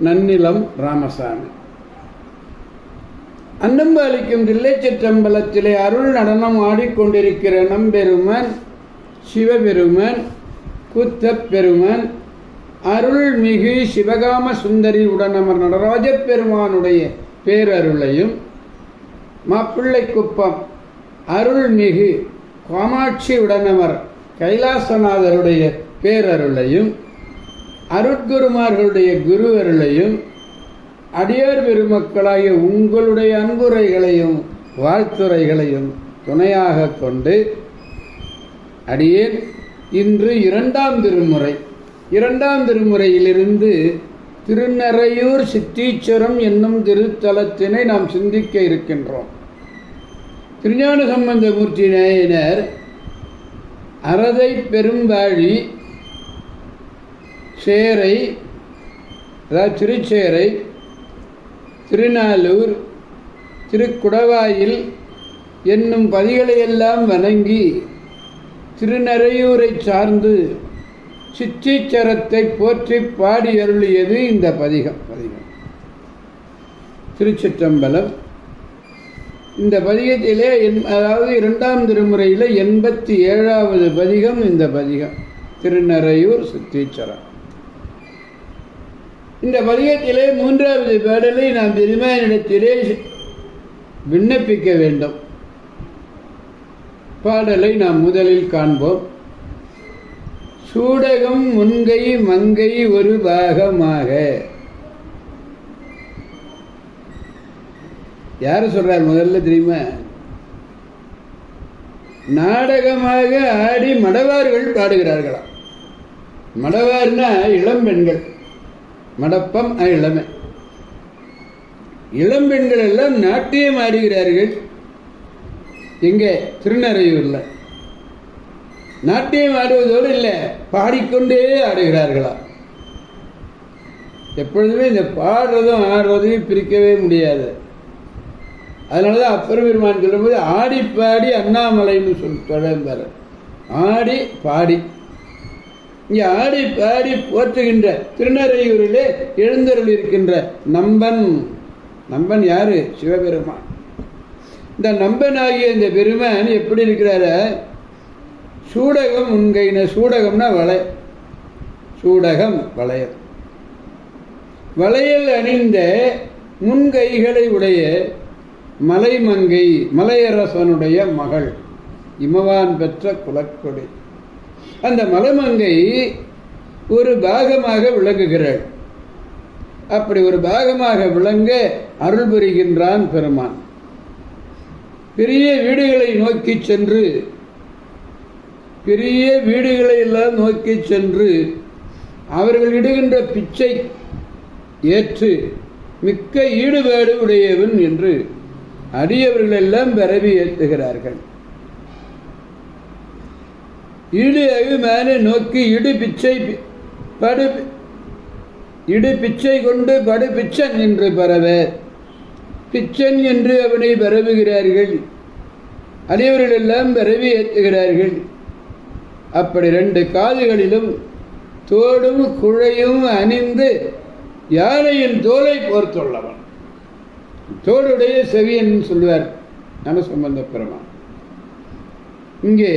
நன்னிலம் ராமசாமி. அன்னம்பாலிக்கும் தில்லைச்சிற்றம்பலத்திலே அருள் நடனம் ஆடிக்கொண்டிருக்கிற நம்பெருமன் சிவபெருமன் குத்தப்பெருமன் அருள்மிகு சிவகாம சுந்தரி உடனமர் நடராஜப்பெருமானுடைய பேரருளையும் மாப்பிள்ளை குப்பம் அருள்மிகு காமாட்சி உடனமர் கைலாசநாதருடைய பேரருளையும் அருட்குருமார்களுடைய குரு அருளையும் அடியார் பெருமக்களாகிய உங்களுடைய அன்புரைகளையும் வாழ்த்துறைகளையும் துணையாக கொண்டு அடியேன் இன்று இரண்டாம் திருமுறை. இரண்டாம் திருமுறையிலிருந்து திருநறையூர் சித்தீச்சரம் என்னும் திருத்தலத்தினை நாம் சிந்திக்க இருக்கின்றோம். திருஞான சம்பந்தமூர்த்தி நேயனர் அறதை பெரும்பாழி சேரை அதாவது திருச்சேரை திருநாளூர் திருக்குடவாயில் என்னும் பதிகளையெல்லாம் வணங்கி திருநறையூரை சார்ந்து சிற்றீச்சரத்தை போற்றி பாடி அருளியது இந்த பதிகம். பதிகம். திருச்சிற்றம்பலம். இந்த பதிகத்திலே என் அதாவது இரண்டாம் திருமுறையில் எண்பத்தி ஏழாவது பதிகம் இந்த பதிகம். திருநறையூர் சித்தீச்சரம் இந்த பதிகத்திலே மூன்றாவது பாடலை நாம் பெருமானிடத்திலே விண்ணப்பிக்க வேண்டும். பாடலை நாம் முதலில் காண்போம். சூடகம் முன்கை மங்கை ஒரு பாகமாக. யார் சொல்றார் முதல்ல தெரியுமா? நாடகமாக ஆடி மடவார்கள் பாடுகிறார்களாம். மடவார்னா இளம் பெண்கள். மடப்பம் இளமை. இளம் பெண்கள் எல்லாம் நாட்டியம் ஆடுகிறார்கள். எங்கே திருநறையூரில். நாட்டியம் ஆடுவதோடு இல்லை பாடிக்கொண்டே ஆடுகிறார்களா? எப்பொழுதுமே இந்த பாடுறதும் ஆடுறதையும் பிரிக்கவே முடியாது. அதனால தான் அப்பர் பெருமான் சொல்லும்போது ஆடி பாடி அண்ணாமலைன்னு சொல் தொடர்ந்தார் ஆடி பாடி. இங்கே ஆடி பாடி போற்றுகின்ற திருநறையூரிலே எழுந்தருள் இருக்கின்ற நம்பன். நம்பன் யாரு? சிவபெருமான். இந்த நம்பன் ஆகிய இந்த பெருமான் எப்படி இருக்கிறார? சூடகம் உன்கைன சூடகம்னா வளை. சூடகம் வளையல். வளையல் அணிந்த முன்கைகளை உடைய மலைமங்கை மலையரசனுடைய மகள் இமவான் பெற்ற குலக்கொடை. அந்த மலமங்கை ஒரு பாகமாக விளங்குகிறாள். அப்படி ஒரு பாகமாக விளங்க அருள் புரிகின்றான் பெருமான். பெரிய வீடுகளை நோக்கி சென்று பெரிய வீடுகளை எல்லாம் நோக்கி சென்று அவர்கள் இடுகின்ற பிச்சை ஏற்று மிக்க ஈடுபாடு உடையவன் என்று அடியவர்களெல்லாம் பரவி ஏற்றுகிறார்கள் இடு அகுமான நோக்கி இடு பிச்சை படு இடு பிச்சை கொண்டு படு பிச்சன் என்று பரவ. பிச்சன் என்று அவனை பரவுகிறார்கள். அனைவர்கள் எல்லாம் பரவி ஏற்றுகிறார்கள். அப்படி ரெண்டு காதுகளிலும் தோடும் குழையும் அணிந்து யானையின் தோலை போர்த்துள்ளவன். தோடுடைய செவியன் சொல்லுவார் நம சம்பந்த பெருமான். இங்கே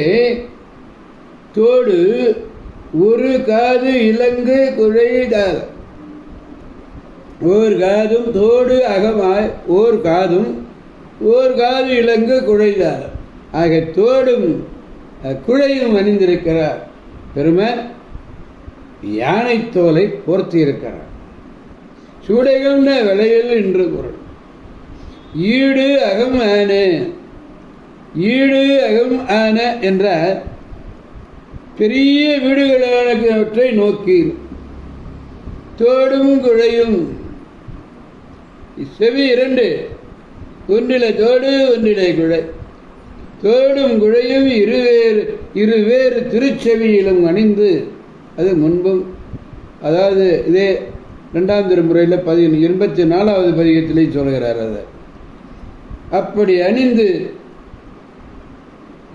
தோடு ஒரு காது இலங்கு குழைதால் ஓர் காதும் தோடு அகமாய் ஓர் காதும் ஓர் காது இலங்கு குழைதால் ஆக தோடும் குழையும் அணிந்திருக்கிறார். பெருமை யானை தோலை போர்த்தி இருக்கிறார் சூடைகள்ன விலையில் என்று குரல் ஈடு அகம் ஆன ஈடு அகம் ஆன என்ற பெரிய வீடுகளவற்றை நோக்கி தோடும் குழையும். செவி இரண்டு. ஒன்றில தோடு ஒன்றிலே குழை. தோடும் குழையும் இருவேறு இருவேறு திருச்செவியிலும் அணிந்து அது முன்பும். அதாவது இதே ரெண்டாம் திருமுறையில் பதினொன்று எண்பத்தி நாலாவது பதிகத்திலையும் சொல்கிறார் அதை. அப்படி அணிந்து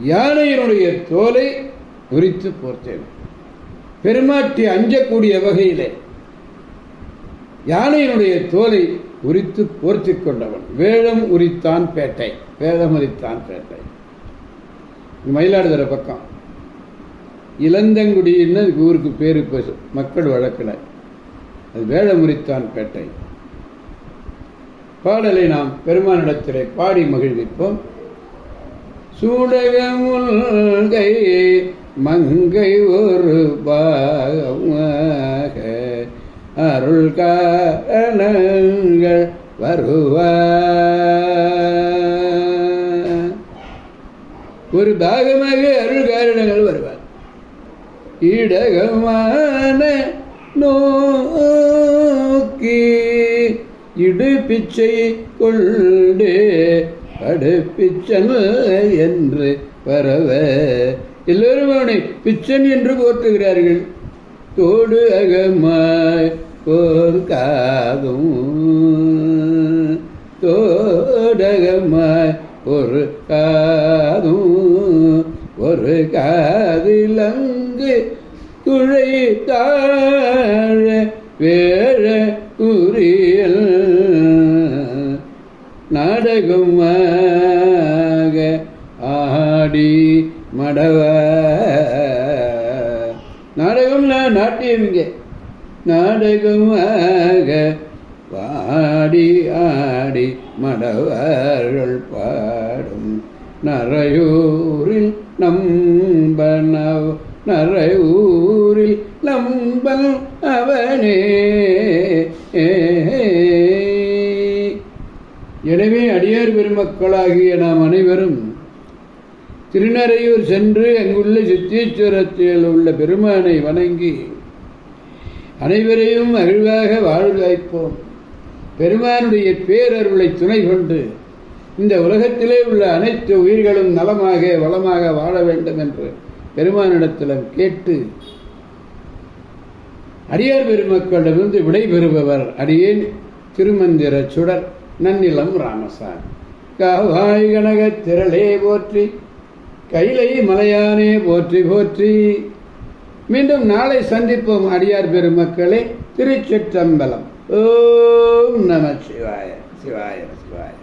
யானையினுடைய தோலை உரித்து போர்த்தேன். பெருமாட்டி அஞ்சக்கூடிய வகையிலே யானையினுடைய தோலை உரித்து போர்த்தி கொண்டவன். வேழம் உரித்தான் பேட்டை வேதம் உரித்தான் பேட்டை. மயிலாடுதுறை பக்கம். இளந்தங்குடின்னு ஊருக்கு பேரு மக்கள் வழக்கில். அது வேழமுறித்தான் பேட்டை. பாடலை நாம் பெருமானிடத்திலே பாடி மகிழ்விப்போம். சூடகமுல்கை மங்கை ஒரு பாகமாக அருள் காரணங்கள் வருவார். ஒரு பாகமாக அருள் காரணங்கள் வருவார். இடகமான நோக்கி இடு பிச்சை கொண்டு படுப்பிச்சன் என்று பரவ எல்லோரும் அவனை பிச்சன் என்று போற்றுகிறார்கள். தோடு அகமாய் போர்க்காதும் தோடகமாய் ஒரு காதும் ஒரு காதிலங்கு துழை தாழ வேழ உரியல் நாடகமாக ஆடி மடவ. நாடகம்னா நாட்டியம் இங்கே. நாடகமாக பாடி ஆடி மடவர்கள் பாடும் நரையூரில் நம்பனவ் நரையூரில் நம்பல் அவனே. எனவே அடியார் பெருமக்களாகிய நாம் அனைவரும் திருநறையூர் சென்று அங்குள்ள சித்தீஸ்வரத்தில் உள்ள பெருமானை வணங்கி அனைவரையும் மகிழ்வாக வாழ்வாய்ப்போம். வைப்போம் பெருமானுடைய பேரருளை துணை கொண்டு இந்த உலகத்திலே உள்ள அனைத்து உயிர்களும் நலமாக வளமாக வாழ வேண்டும் என்று பெருமானிடத்திலும் கேட்டு அடியார் பெருமக்களிடமிருந்து விடைபெறுபவர் அடியேன் திருமந்திர சுடர் நன்னிலம் ராமசாமி. காவாய் கனகத் திரளே போற்றி கைலை மலையானே போற்றி போற்றி. மீண்டும் நாளை சந்திப்போம் அடியார் பெருமக்களே. திருச்சிற்றம்பலம். ஓம் நம சிவாய சிவாய சிவாய.